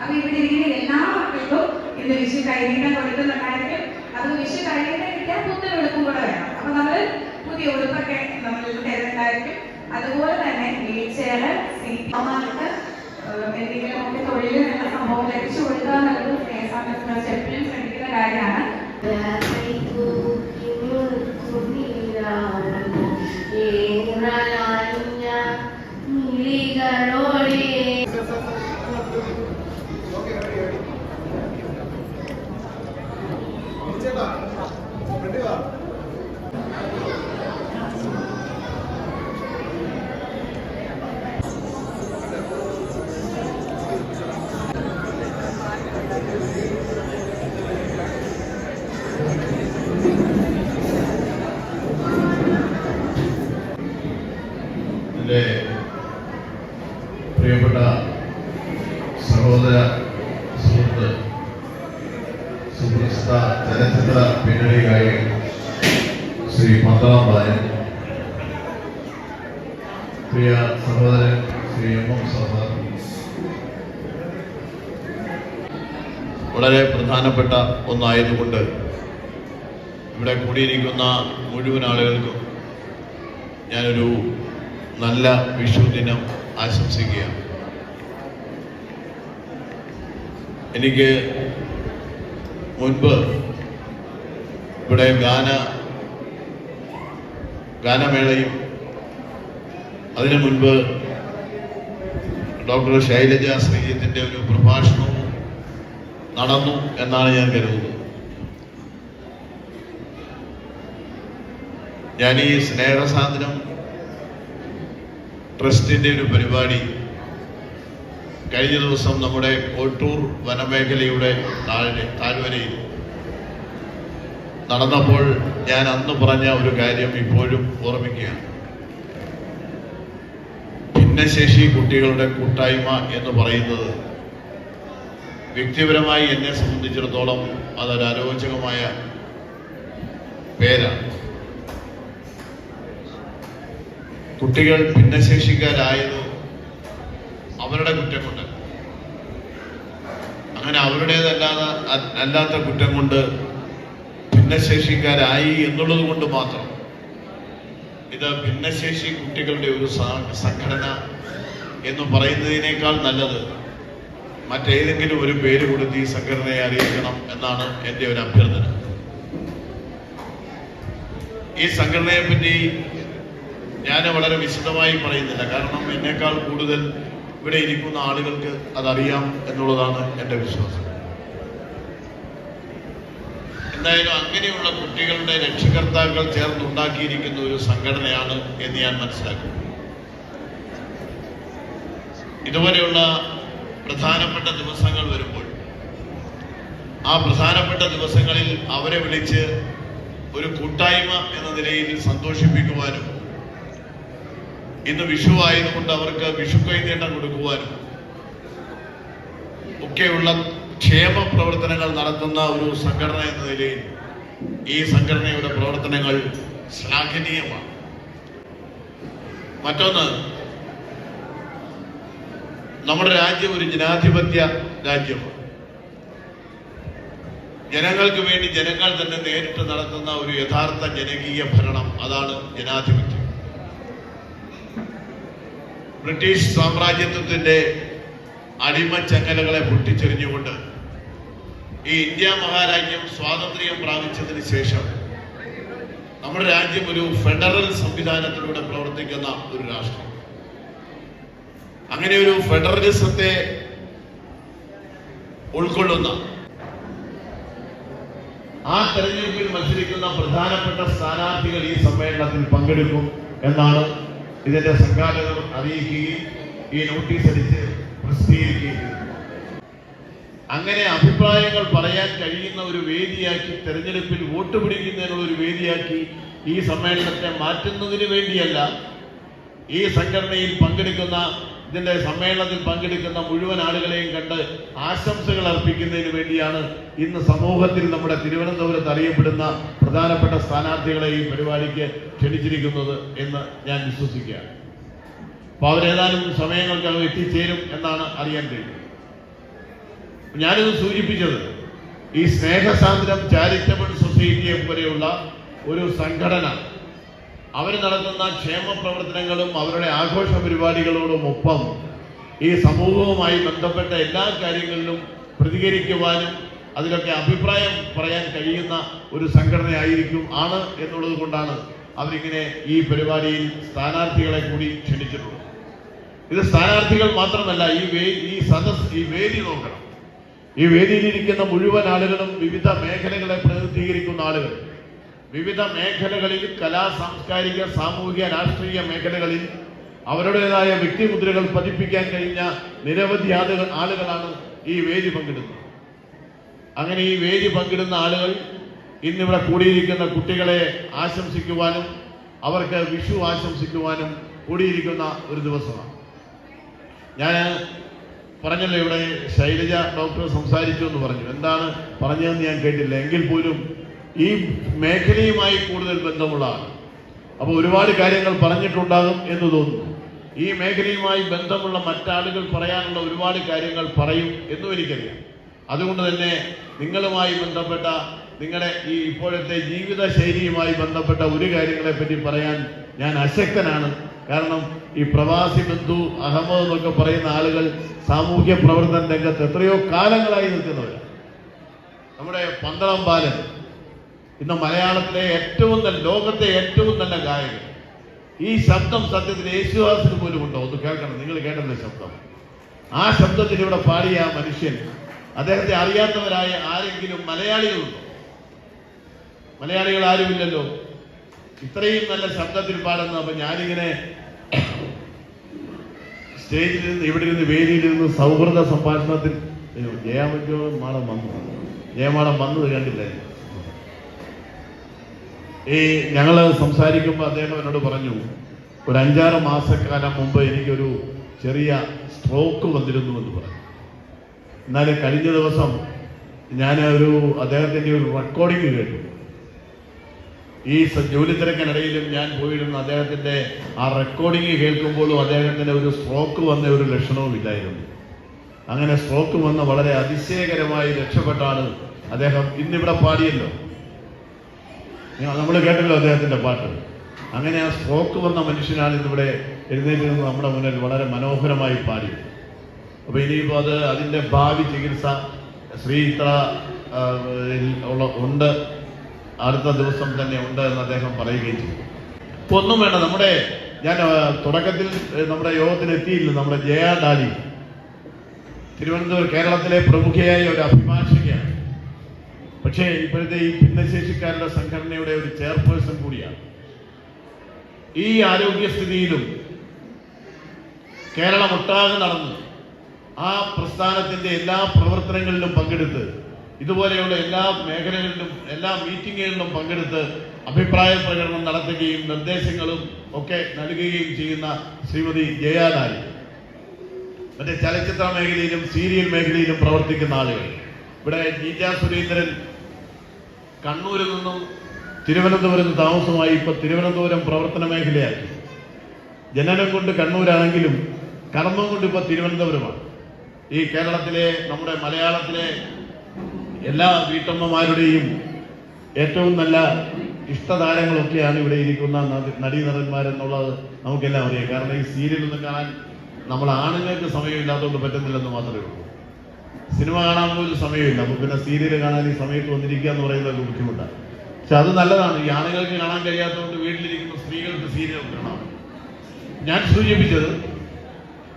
അപ്പൊ ഇവിടെ ഇരിക്കുന്ന എല്ലാ മക്കൾക്കും ഇന്ന് വിഷു കൈനീട്ടം കൊടുക്കുന്നുണ്ടായിരിക്കും. അത് വിഷു കൈനീട്ടം കിട്ടിയാൽ പുത്തൻ ഉടുപ്പും കൂടെ വേണം. അപ്പൊ നമ്മൾ പുതിയ ഉടുപ്പൊക്കെ നമ്മൾ തരുന്നുണ്ടായിരിക്കും അതുപോലെ തന്നെ വീൽ ചെയർ സീറ്റ് എന്തെങ്കിലും ഒക്കെ തൊഴിൽ എന്ന സംഭവം ലഭിച്ചു കൊടുക്കുക എന്നുള്ളത് എപ്പോഴും ശ്രമിക്കുന്ന കാര്യമാണ്. പ്രിയ സഹോദരൻ ശ്രീ എം എം സഹോദർ വളരെ പ്രധാനപ്പെട്ട ഒന്നായതുകൊണ്ട് ഇവിടെ കൂടിയിരിക്കുന്ന മുഴുവൻ ആളുകൾക്കും ഞാനൊരു നല്ല വിഷു ദിനം ആശംസിക്കുകയാണ്. എനിക്ക് മുൻപ് ഇവിടെ ഗാന ഗാനമേളയും അതിനു മുൻപ് ഡോക്ടർ ശൈലജ ശ്രീജിത്തിന്റെ ഒരു പ്രഭാഷണവും നടന്നു എന്നാണ് ഞാൻ കരുതുന്നത്. ഞാൻ ഈ സ്നേഹസാധനം ട്രസ്റ്റിന്റെ ഒരു പരിപാടി കഴിഞ്ഞ ദിവസം നമ്മുടെ കോട്ടൂർ വനമേഖലയുടെ താഴെ താഴ്വരയിൽ നടന്നപ്പോൾ ഞാൻ അന്ന് പറഞ്ഞ ഒരു കാര്യം ഇപ്പോഴും ഓർമ്മിക്കുകയാണ്. ഭിന്നശേഷി കുട്ടികളുടെ കൂട്ടായ്മ എന്ന് പറയുന്നത് വ്യക്തിപരമായി എന്നെ സംബന്ധിച്ചിടത്തോളം അതൊരു അരോചകമായ പേരാണ്. കുട്ടികൾ ഭിന്നശേഷിക്കാരായത് അവരുടെ കുറ്റം കൊണ്ട് അങ്ങനെ അവരുടേതല്ലാതെ അല്ലാത്ത കുറ്റം കൊണ്ട് ഭിന്നശേഷിക്കാരായി എന്നുള്ളത് കൊണ്ട് മാത്രം. ഇത് ഭിന്നശേഷി കുട്ടികളുടെ ഒരു സംഘടന എന്ന് പറയുന്നതിനേക്കാൾ നല്ലത് മറ്റേതെങ്കിലും ഒരു പേര് കൊടുത്ത് ഈ സംഘടനയെ അറിയിക്കണം എന്നാണ് എന്റെ ഒരു അഭ്യർത്ഥന. ഈ സംഘടനയെ പറ്റി ഞാൻ വളരെ വിശദമായി പറയുന്നില്ല. കാരണം എന്നേക്കാൾ കൂടുതൽ ഇവിടെ ഇരിക്കുന്ന ആളുകൾക്ക് അതറിയാം എന്നുള്ളതാണ് എന്റെ വിശ്വാസം. എന്തായാലും അങ്ങനെയുള്ള കുട്ടികളുടെ രക്ഷകർത്താക്കൾ ചേർന്നുണ്ടാക്കിയിരിക്കുന്ന ഒരു സംഘടനയാണ് എന്ന് ഞാൻ മനസ്സിലാക്കുന്നു. ഇതുപോലെയുള്ള പ്രധാനപ്പെട്ട ദിവസങ്ങൾ വരുമ്പോൾ ആ പ്രധാനപ്പെട്ട ദിവസങ്ങളിൽ അവരെ വിളിച്ച് ഒരു കൂട്ടായ്മ എന്ന നിലയിൽ സന്തോഷിപ്പിക്കുവാനും ഇന്ന് വിഷു ആയതുകൊണ്ട് അവർക്ക് വിഷു കൈനീട്ടം കൊടുക്കുവാനും ഒക്കെയുള്ള ക്ഷേമ പ്രവർത്തനങ്ങൾ നടത്തുന്ന ഒരു സംഘടന എന്ന നിലയിൽ ഈ സംഘടനയുടെ പ്രവർത്തനങ്ങൾ ശ്ലാഘനീയമാണ്. മറ്റൊന്ന് നമ്മുടെ രാജ്യം ഒരു ജനാധിപത്യ രാജ്യമാണ്. ജനങ്ങൾക്ക് വേണ്ടി ജനങ്ങൾ തന്നെ നേരിട്ട് നടത്തുന്ന ഒരു യഥാർത്ഥ ജനകീയ ഭരണം അതാണ് ജനാധിപത്യം. ബ്രിട്ടീഷ് സാമ്രാജ്യത്വത്തിന്റെ അടിമ ചങ്ങലകളെ പൊട്ടിച്ചെറിഞ്ഞുകൊണ്ട് ഈ ഇന്ത്യ മഹാരാജ്യം സ്വാതന്ത്ര്യം പ്രാപിച്ചതിന് ശേഷം നമ്മുടെ രാജ്യം ഒരു ഫെഡറൽ സംവിധാനത്തിലൂടെ പ്രവർത്തിക്കുന്ന ഒരു രാഷ്ട്രം. അങ്ങനെ ഒരു ഫെഡറലിസത്തെ ഉൾക്കൊള്ളുന്ന ആ തെരഞ്ഞെടുപ്പിൽ മത്സരിക്കുന്ന പ്രധാനപ്പെട്ട സ്ഥാനാർത്ഥികൾ ഈ സമ്മേളനത്തിൽ പങ്കെടുക്കും എന്നാണ് ഇതിന്റെ സംഘാടകർ അറിയിക്കുകയും ഈ നോട്ടീസ് അടിച്ച് പ്രസിദ്ധീകരിക്കുകയും ചെയ്തു. അങ്ങനെ അഭിപ്രായങ്ങൾ പറയാൻ കഴിയുന്ന ഒരു വേദിയാക്കി തെരഞ്ഞെടുപ്പിൽ വോട്ട് പിടിക്കുന്നതിനുള്ള ഒരു വേദിയാക്കി ഈ സമ്മേളനത്തെ മാറ്റുന്നതിന് വേണ്ടിയല്ല ഈ സംഘടനയിൽ പങ്കെടുക്കുന്ന ഇതിന്റെ സമ്മേളനത്തിൽ പങ്കെടുക്കുന്ന മുഴുവൻ ആളുകളെയും കണ്ട് ആശംസകൾ അർപ്പിക്കുന്നതിന് വേണ്ടിയാണ് ഇന്ന് സമൂഹത്തിൽ നമ്മുടെ തിരുവനന്തപുരത്ത് അറിയപ്പെടുന്ന പ്രധാനപ്പെട്ട സ്ഥാനാർത്ഥികളെ ഈ പരിപാടിക്ക് ക്ഷണിച്ചിരിക്കുന്നത് എന്ന് ഞാൻ വിശ്വസിക്കുകയാണ്. അപ്പോൾ അവരേതാനും സമയങ്ങൾക്കകം എത്തിച്ചേരും എന്നാണ് അറിയാൻ കഴിയുന്നത് ഞാനിത് സൂചിപ്പിച്ചത്. ഈ സ്നേഹസാന്ദ്രം ചാരിറ്റബിൾ സൊസൈറ്റിയെ പോലെയുള്ള ഒരു സംഘടന. അവർ നടത്തുന്ന ക്ഷേമ പ്രവർത്തനങ്ങളും അവരുടെ ആഘോഷ പരിപാടികളോടും ഒപ്പം ഈ സമൂഹവുമായി ബന്ധപ്പെട്ട എല്ലാ കാര്യങ്ങളിലും പ്രതികരിക്കുവാനും അതിലൊക്കെ അഭിപ്രായം പറയാൻ കഴിയുന്ന ഒരു സംഘടനയായിരിക്കും ആണ് എന്നുള്ളത് കൊണ്ടാണ് അവരിങ്ങനെ ഈ പരിപാടിയിൽ സ്ഥാനാർത്ഥികളെ കൂടി ക്ഷണിച്ചിട്ടുള്ളത്. ഇത് സ്ഥാനാർത്ഥികൾ മാത്രമല്ല ഈ വേ ഈ സദസ് ഈ വേദി നോക്കണം. ഈ വേദിയിലിരിക്കുന്ന മുഴുവൻ ആളുകളും വിവിധ മേഖലകളെ പ്രതിനിധീകരിക്കുന്ന ആളുകൾ. വിവിധ മേഖലകളിൽ കലാ സാംസ്കാരിക സാമൂഹിക രാഷ്ട്രീയ മേഖലകളിൽ അവരുടേതായ വ്യക്തിമുദ്രകൾ പതിപ്പിക്കാൻ കഴിഞ്ഞ നിരവധി ആളുകൾ ആളുകളാണ് ഈ വേദി പങ്കിടുന്നത്. അങ്ങനെ ഈ വേദി പങ്കിടുന്ന ആളുകൾ ഇന്നിവിടെ കൂടിയിരിക്കുന്ന കുട്ടികളെ ആശംസിക്കുവാനും അവർക്ക് വിഷു ആശംസിക്കുവാനും കൂടിയിരിക്കുന്ന ഒരു ദിവസമാണ്. ഞാൻ പറഞ്ഞല്ലോ ഇവിടെ ശൈലജ ഡോക്ടർ സംസാരിച്ചു എന്ന് പറഞ്ഞു. എന്താണ് പറഞ്ഞതെന്ന് ഞാൻ കേട്ടില്ല. എങ്കിൽ പോലും ഈ മേഖലയുമായി കൂടുതൽ ബന്ധമുള്ള ആൾ അപ്പോൾ ഒരുപാട് കാര്യങ്ങൾ പറഞ്ഞിട്ടുണ്ടാകും എന്ന് തോന്നുന്നു. ഈ മേഖലയുമായി ബന്ധമുള്ള മറ്റാളുകൾ പറയാനുള്ള ഒരുപാട് കാര്യങ്ങൾ പറയും എന്നും എനിക്കറിയാം. അതുകൊണ്ട് തന്നെ നിങ്ങളുമായി ബന്ധപ്പെട്ട നിങ്ങളുടെ ഈ ഇപ്പോഴത്തെ ജീവിത ശൈലിയുമായി ബന്ധപ്പെട്ട ഒരു കാര്യങ്ങളെ പറ്റി പറയാൻ ഞാൻ അശക്തനാണ്. കാരണം ഈ പ്രവാസി ബന്ധു അഹമ്മദ് എന്നൊക്കെ പറയുന്ന ആളുകൾ സാമൂഹ്യ പ്രവർത്തന രംഗത്ത് എത്രയോ കാലങ്ങളായി നിൽക്കുന്നവരാണ് നമ്മുടെ പന്തളം ബാലൻ ഇന്ന് മലയാളത്തിലെ ഏറ്റവും നല്ല ലോകത്തെ ഏറ്റവും നല്ല ഗായകൻ. ഈ ശബ്ദം സത്യത്തിൽ യേശുദാസിന് പോലും ഉണ്ടോ? ഒന്ന് കേൾക്കണം. നിങ്ങൾ കേട്ടത് ശബ്ദം. ആ ശബ്ദത്തിൽ ഇവിടെ പാടിയ ആ മനുഷ്യൻ അദ്ദേഹത്തെ അറിയാത്തവരായ ആരെങ്കിലും മലയാളികളുണ്ടോ? മലയാളികൾ ആരുമില്ലല്ലോ? ഇത്രയും നല്ല ശബ്ദത്തിൽ പാടുന്ന അപ്പൊ ഞാനിങ്ങനെ സ്റ്റേജിൽ നിന്ന് ഇവിടെ ഇരുന്ന് വേദിയിൽ ഇരുന്ന് സൗഹൃദ സംഭാഷണത്തിൽ അയ്യോ, ജയാമറ്റോ മാഡം വന്നു. ജയമാളം വന്നത് കണ്ടില്ലേ? ഈ ഞങ്ങൾ സംസാരിക്കുമ്പോൾ അദ്ദേഹം എന്നോട് പറഞ്ഞു ഒരു അഞ്ചാറ് മാസക്കാലം മുമ്പ് എനിക്കൊരു ചെറിയ സ്ട്രോക്ക് വന്നിരുന്നു എന്ന് പറഞ്ഞു. എന്നാൽ കഴിഞ്ഞ ദിവസം ഞാൻ ഒരു അദ്ദേഹത്തിന്റെ ഒരു റെക്കോർഡിംഗ് കേട്ടു. ഈ ജോലി തിരക്കിനിടയിലും ഞാൻ പോയിരുന്ന. അദ്ദേഹത്തിന്റെ ആ റെക്കോർഡിങ് കേൾക്കുമ്പോഴും അദ്ദേഹത്തിന് ഒരു സ്ട്രോക്ക് വന്ന ഒരു ലക്ഷണവും ഇല്ലായിരുന്നു. അങ്ങനെ സ്ട്രോക്ക് വന്ന് വളരെ അതിശയകരമായി രക്ഷപ്പെട്ടാണ് അദ്ദേഹം ഇന്നിവിടെ പാടിയല്ലോ. നമ്മൾ കേട്ടല്ലോ അദ്ദേഹത്തിന്റെ പാട്ട്. അങ്ങനെ ആ സ്ട്രോക്ക് വന്ന മനുഷ്യനാണ് ഇന്നിവിടെ എഴുന്നേറ്റ് നിന്ന് നമ്മുടെ മുന്നിൽ വളരെ മനോഹരമായി പാടിയത്. അപ്പോൾ ഇനിയിപ്പോ അത് അതിന്റെ ഭാവി ചികിത്സ ശ്രീ ഇത്ര ഉണ്ട്. അടുത്ത ദിവസം തന്നെ ഉണ്ട് എന്ന് അദ്ദേഹം പറയുകയും ചെയ്തു. ഇപ്പൊ ഒന്നും വേണ്ട നമ്മുടെ ഞാൻ തുടക്കത്തിൽ നമ്മുടെ യോഗത്തിൽ എത്തിയില്ല നമ്മുടെ ജയ ഡാലി. തിരുവനന്തപുരം കേരളത്തിലെ പ്രമുഖയായ ഒരു അഭിഭാഷകയാണ്. പക്ഷേ ഇപ്പോഴത്തെ ഈ ഭിന്നശേഷിക്കാരുടെ സംഘടനയുടെ ഒരു ചെയർപേഴ്സൺ കൂടിയാണ്. ഈ ആരോഗ്യസ്ഥിതിയിലും കേരളമൊട്ടാകെ നടന്നു. ആ പ്രസ്ഥാനത്തിന്റെ എല്ലാ പ്രവർത്തനങ്ങളിലും പങ്കെടുത്ത് ഇതുപോലെയുള്ള എല്ലാ മേഖലകളിലും എല്ലാ മീറ്റിങ്ങുകളിലും പങ്കെടുത്ത് അഭിപ്രായ പ്രകടനം നടത്തുകയും നിർദ്ദേശങ്ങളും ഒക്കെ നൽകുകയും ചെയ്യുന്ന ശ്രീമതി ജയാനായി മറ്റേ ചലച്ചിത്ര മേഖലയിലും സീരിയൽ മേഖലയിലും പ്രവർത്തിക്കുന്ന ആളുകൾ. ഇവിടെ ജീജ സുരേന്ദ്രൻ കണ്ണൂരിൽ നിന്നും തിരുവനന്തപുരത്ത് താമസമായി ഇപ്പൊ തിരുവനന്തപുരം പ്രവർത്തന മേഖലയാക്കി. ജനനം കൊണ്ട് കണ്ണൂരാണെങ്കിലും കർമ്മം കൊണ്ട് ഇപ്പൊ തിരുവനന്തപുരമാണ്. ഈ കേരളത്തിലെ നമ്മുടെ മലയാളത്തിലെ എല്ലാ വീട്ടമ്മമാരുടെയും ഏറ്റവും നല്ല ഇഷ്ടതാരങ്ങളൊക്കെയാണ് ഇവിടെ ഇരിക്കുന്ന നടി- നടീനടന്മാരെന്നുള്ളത് നമുക്കെല്ലാം അറിയാം. കാരണം ഈ സീരിയലൊന്നും കാണാൻ നമ്മൾ ആണുങ്ങൾക്ക് സമയമില്ലാത്തതുകൊണ്ട് പറ്റുന്നില്ലെന്ന് മാത്രമേ ഉള്ളൂ. സിനിമ കാണാൻ പോലും സമയമില്ല. അപ്പൊ പിന്നെ സീരിയൽ കാണാൻ ഈ സമയത്ത് വന്നിരിക്കുക എന്ന് പറയുന്നത് ബുദ്ധിമുട്ടാണ്. പക്ഷെ അത് നല്ലതാണ്. ഈ ആണുങ്ങൾക്ക് കാണാൻ കഴിയാത്തതുകൊണ്ട് വീട്ടിലിരിക്കുന്ന സ്ത്രീകൾക്ക് സീരിയൽ കാണാം. ഞാൻ സൂചിപ്പിച്ചത്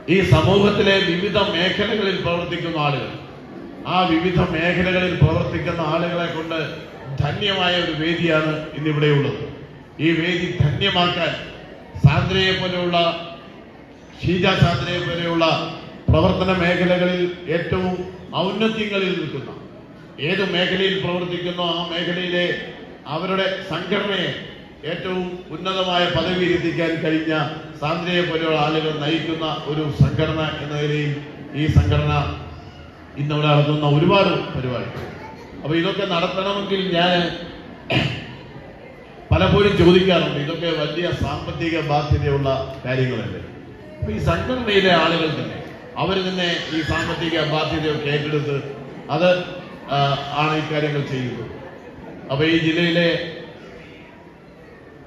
ഈ സമൂഹത്തിലെ വിവിധ മേഖലകളിൽ പ്രവർത്തിക്കുന്ന ആളുകൾ ആ വിവിധ മേഖലകളിൽ പ്രവർത്തിക്കുന്ന ആളുകളെ കൊണ്ട് ധന്യമായ ഒരു വേദിയാണ് ഇന്നിവിടെയുള്ളത് ഈ വേദി ധന്യമാക്കാൻ സാന്ദ്രയെ പോലെയുള്ള ഷീജ സാന്ദ്രയെ പോലെയുള്ള പ്രവർത്തന മേഖലകളിൽ ഏറ്റവും ഔന്നത്യങ്ങളിൽ നിൽക്കുന്ന ഏത് മേഖലയിൽ പ്രവർത്തിക്കുന്നോ ആ മേഖലയിലെ അവരുടെ സംഘടനയെ ഏറ്റവും ഉന്നതമായ പദവിയിൽ എത്തിക്കാൻ കഴിഞ്ഞ സാന്ദ്രയെ പോലെയുള്ള ആളുകൾ നയിക്കുന്ന ഒരു സംഘടന എന്ന നിലയിൽ ഈ സംഘടന ഇന്നിവിടെ നടത്തുന്ന ഒരുപാട് പരിപാടികൾ. അപ്പൊ ഇതൊക്കെ നടത്തണമെങ്കിൽ ഞാൻ പലപ്പോഴും ചോദിക്കാറുണ്ട് ഇതൊക്കെ വലിയ സാമ്പത്തിക ബാധ്യതയുള്ള കാര്യങ്ങളല്ലേ? അപ്പൊ ഈ സംഘടനയിലെ ആളുകൾ തന്നെ അവർ തന്നെ ഈ സാമ്പത്തിക ബാധ്യതയൊക്കെ ഏറ്റെടുത്ത് അത് ആണ് ഈ കാര്യങ്ങൾ ചെയ്യുന്നത്. അപ്പൊ ഈ ജില്ലയിലെ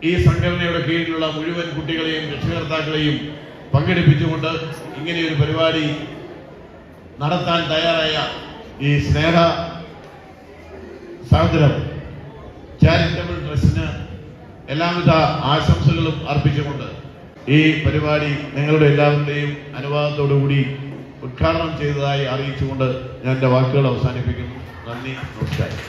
ഈ സംഘടനയുടെ കീഴിലുള്ള മുഴുവൻ കുട്ടികളെയും രക്ഷകർത്താക്കളെയും പങ്കെടുപ്പിച്ചുകൊണ്ട് ഇങ്ങനെയൊരു പരിപാടി നടത്താൻ തയ്യാറായ ഈ സ്നേഹ സഹോദരം ചാരിറ്റബിൾ ട്രസ്റ്റിന് എല്ലാവിധ ആശംസകളും അർപ്പിച്ചുകൊണ്ട് ഈ പരിപാടി നിങ്ങളുടെ എല്ലാവരുടെയും അനുവാദത്തോടുകൂടി ഉദ്ഘാടനം ചെയ്തതായി അറിയിച്ചുകൊണ്ട് ഞാൻ എന്റെ വാക്കുകൾ അവസാനിപ്പിക്കുന്നു. നന്ദി നമസ്കാരം.